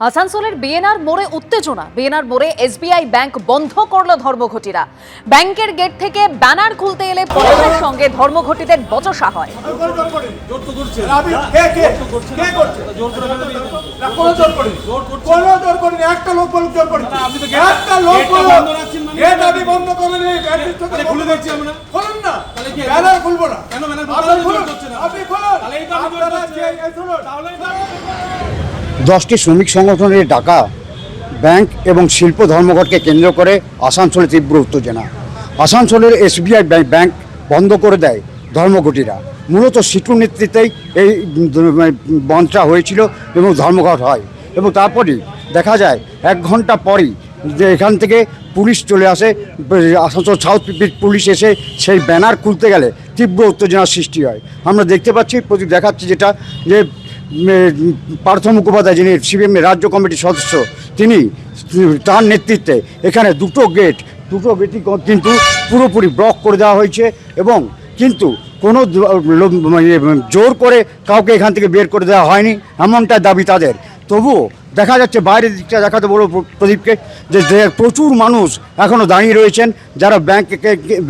আসানসোলের বিএনআর মোড়ে উত্তেজনা। বিএনআর মোড়ে এসবিআই ব্যাংক বন্ধ করল ধর্মঘটিরা। ব্যাংকের গেট থেকে ব্যানার খুলতে এলে পুলিশের সঙ্গে ধর্মঘটিদের বচসা হয়। খুলবো না। দশটি শ্রমিক সংগঠনের ডাকা ব্যাংক এবং শিল্প ধর্মঘটকে কেন্দ্র করে আসানসোলে তীব্র উত্তেজনা। আসানসোলের এসবিআই ব্যাংক বন্ধ করে দেয় ধর্মঘটিরা। মূলত সিটুর নেতৃত্বেই এই বন্ধটা হয়েছিল এবং ধর্মঘট হয় এবং তারপরেই দেখা যায় এক ঘণ্টা পরই যে এখান থেকে পুলিশ চলে আসে, আসানসোল সাউথ পুলিশ এসে সেই ব্যানার খুলতে গেলে তীব্র উত্তেজনার সৃষ্টি হয়। আমরা দেখতে পাচ্ছি, প্রতি দেখাচ্ছি যেটা যে পার্থ মুখোপাধ্যায় যিনি সিপিএম রাজ্য কমিটির সদস্য, তিনি তার নেতৃত্বে এখানে দুটো গেট দুটো গেটই কিন্তু পুরোপুরি ব্লক করে দেওয়া হয়েছে এবং কিন্তু কোনো মানে জোর করে কাউকে এখান থেকে বের করে দেওয়া হয়নি এমনটা দাবি তাদের। তবুও দেখা যাচ্ছে বাইরের দিকটা দেখাতে বলো প্রদীপকে যে প্রচুর মানুষ এখনও দাঁড়িয়ে রয়েছেন, যারা ব্যাংক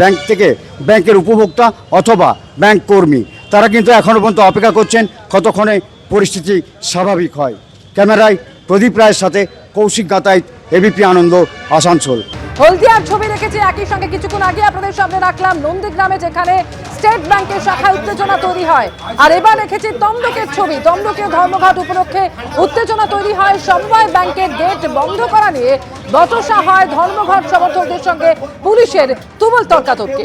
ব্যাংক থেকে ব্যাংকের উপভোক্তা অথবা ব্যাংক কর্মী। তারা কিন্তু এখনও পর্যন্ত অপেক্ষা করছেন কতক্ষণে পরিস্থিতি স্বাভাবিক হয়। ক্যামেরায় প্রদীপ রায়ের সাথে কৌশিক গাতাইত এবিপি আনন্দ আসানসোল। হলদিয়ার ছবি রেখেছি একই সঙ্গে কিছুক্ষণ আগে আপনাদের সামনে রাখলাম নন্দীগ্রামে যেখানে স্টেট ব্যাংকের শাখায় উত্তেজনা তৈরি হয়। আর এবার রেখেছি তমলুকের ছবি তমলুকের ধর্মঘট উপলক্ষে উত্তেজনা তৈরি হয় সমবায় ব্যাংকের গেট বন্ধ করা নিয়ে। বচসা হয় ধর্মঘট সমর্থকদের সঙ্গে পুলিশের তুমুল তর্কাতর্কি।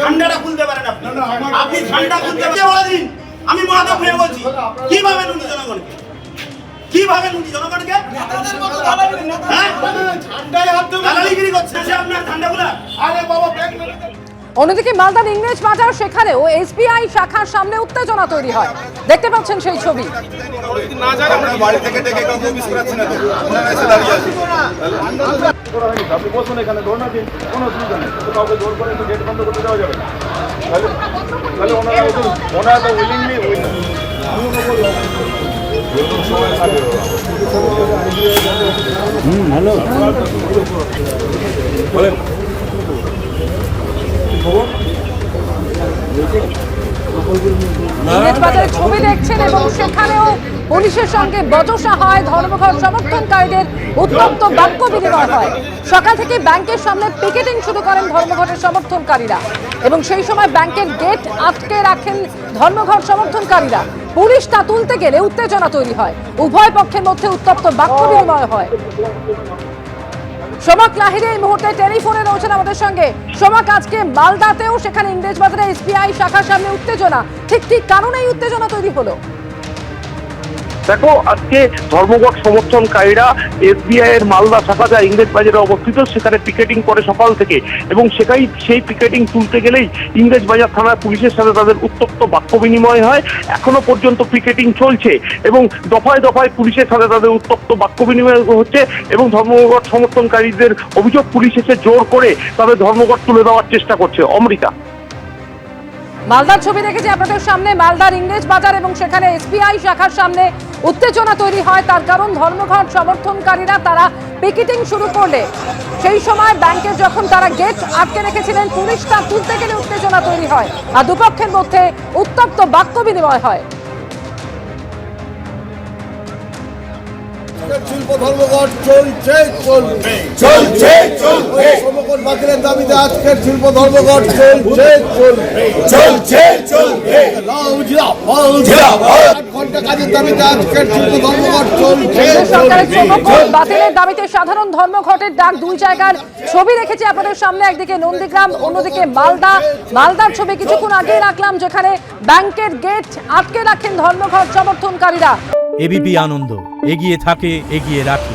ঠান্ডাটা খুলতে পারেন আপনি। আপনি ঠান্ডা খুলতে পারেন। আমি মহাদেব হয়ে বলছি কীভাবে লুটি জনগণকে? কীভাবে লুটি জনগণকে? হ্যাঁ? দালালিগিরি করছে। সে আপনার ঠান্ডাগুলা আরে বাবা ব্যাংক অন্যদিকে মালদার ইংরেজ বাজার সেখানেও এসবিআই শাখার সামনে উত্তেজনা তৈরি হয়। দেখতে পাচ্ছেন সেই ছবি। বাড়ি থেকে ডেকে কাউকে অফিস করাচ্ছি না তো ওনারা এসে দাঁড়িয়ে আছে আপনি বসুন এখানে ধরুন দিন কোনো অসুবিধা নেই। কাউকে জোর করে গেট বন্ধ করতে দেওয়া যাবে না। তাহলে তাহলে ওনারা ওনারা তো উইলিংলি ইংরেজ বাজারের ছবি দেখছেন এবং সেখানেও পুলিশের সঙ্গে বচসা হয় ধর্মঘট সমর্থনকারীদের উত্তপ্ত বাক্য বিনিময় হয় সকাল থেকে ব্যাংকের সামনে পিকেটিং শুরু করেন ধর্মঘটের সমর্থনকারীরা এবং সেই সময় ব্যাংকের গেট আটকে রাখেন ধর্মঘট সমর্থনকারীরা পুলিশ তা তুলতে গেলে উত্তেজনা তৈরি হয় উভয় পক্ষের মধ্যে উত্তপ্ত বাক্য বিনিময় হয় সোমাক লাহিরি এই মুহূর্তে টেলিফোনে রয়েছেন আমাদের সঙ্গে। সোমাক, আজকে মালদাতেও সেখানে ইংরেজ বাজারে এসবিআই শাখার সামনে উত্তেজনা। ঠিক ঠিক কারণে উত্তেজনা তৈরি হলো? দেখো, আজকে ধর্মঘট সমর্থনকারীরা এসবিআই এর মালদা শাখা যা ইংরেজ বাজারে অবস্থিত, সেখানে পিকেটিং করে সকাল থেকে। এবং সেটাই সেই পিকেটিং তুলতে গেলেই ইংরেজ বাজার থানার পুলিশের সাথে তাদের উত্তপ্ত বাক্য বিনিময় হয়। এখনও পর্যন্ত পিকেটিং চলছে এবং দফায় দফায় পুলিশের সাথে তাদের উত্তপ্ত বাক্য বিনিময় হচ্ছে এবং ধর্মঘট সমর্থনকারীদের অভিযোগ পুলিশ এসে জোর করে তাদের ধর্মঘট তুলে দেওয়ার চেষ্টা করছে। অমৃতা। মালদার ছবি দেখেছি আপনাদের সামনে মালদার ইংরেজ বাজার এবং সেখানে এসবিআই শাখার সামনে উত্তেজনা তৈরি হয়। তার কারণ ধর্মঘট সমর্থনকারীরা তারা পিকেটিং শুরু করলে। সেই সময় ব্যাংকের যখন তারা গেট আটকে রেখেছিলেন পুলিশ তা তুলতে গেলে উত্তেজনা তৈরি হয় আর দুপক্ষের মধ্যে উত্তপ্ত বাক্য বিনিময় হয়। শিল্প ধর্মঘট চলছে চলবে। চলছে চলবে। সমকট বাতিলের দাবিতে আজকের শিল্প ধর্মঘট চলছে চলবে। চলছে চলছে কেন্দ্র সরকারের চলবে। শ্রমকোড বাতিলের দাবিতে সাধারণ ধর্মঘটের ডাক দুই জায়গার ছবি রেখেছি আপনাদের সামনে একদিকে নন্দীগ্রাম অন্যদিকে মালদা। মালদার ছবি কিছুক্ষণ আগে রাখলাম যেখানে ব্যাংকের গেট আটকে রাখেন ধর্মঘট সমর্থনকারীরা। এবিপি আনন্দ এগিয়ে থাকে এগিয়ে রাখে।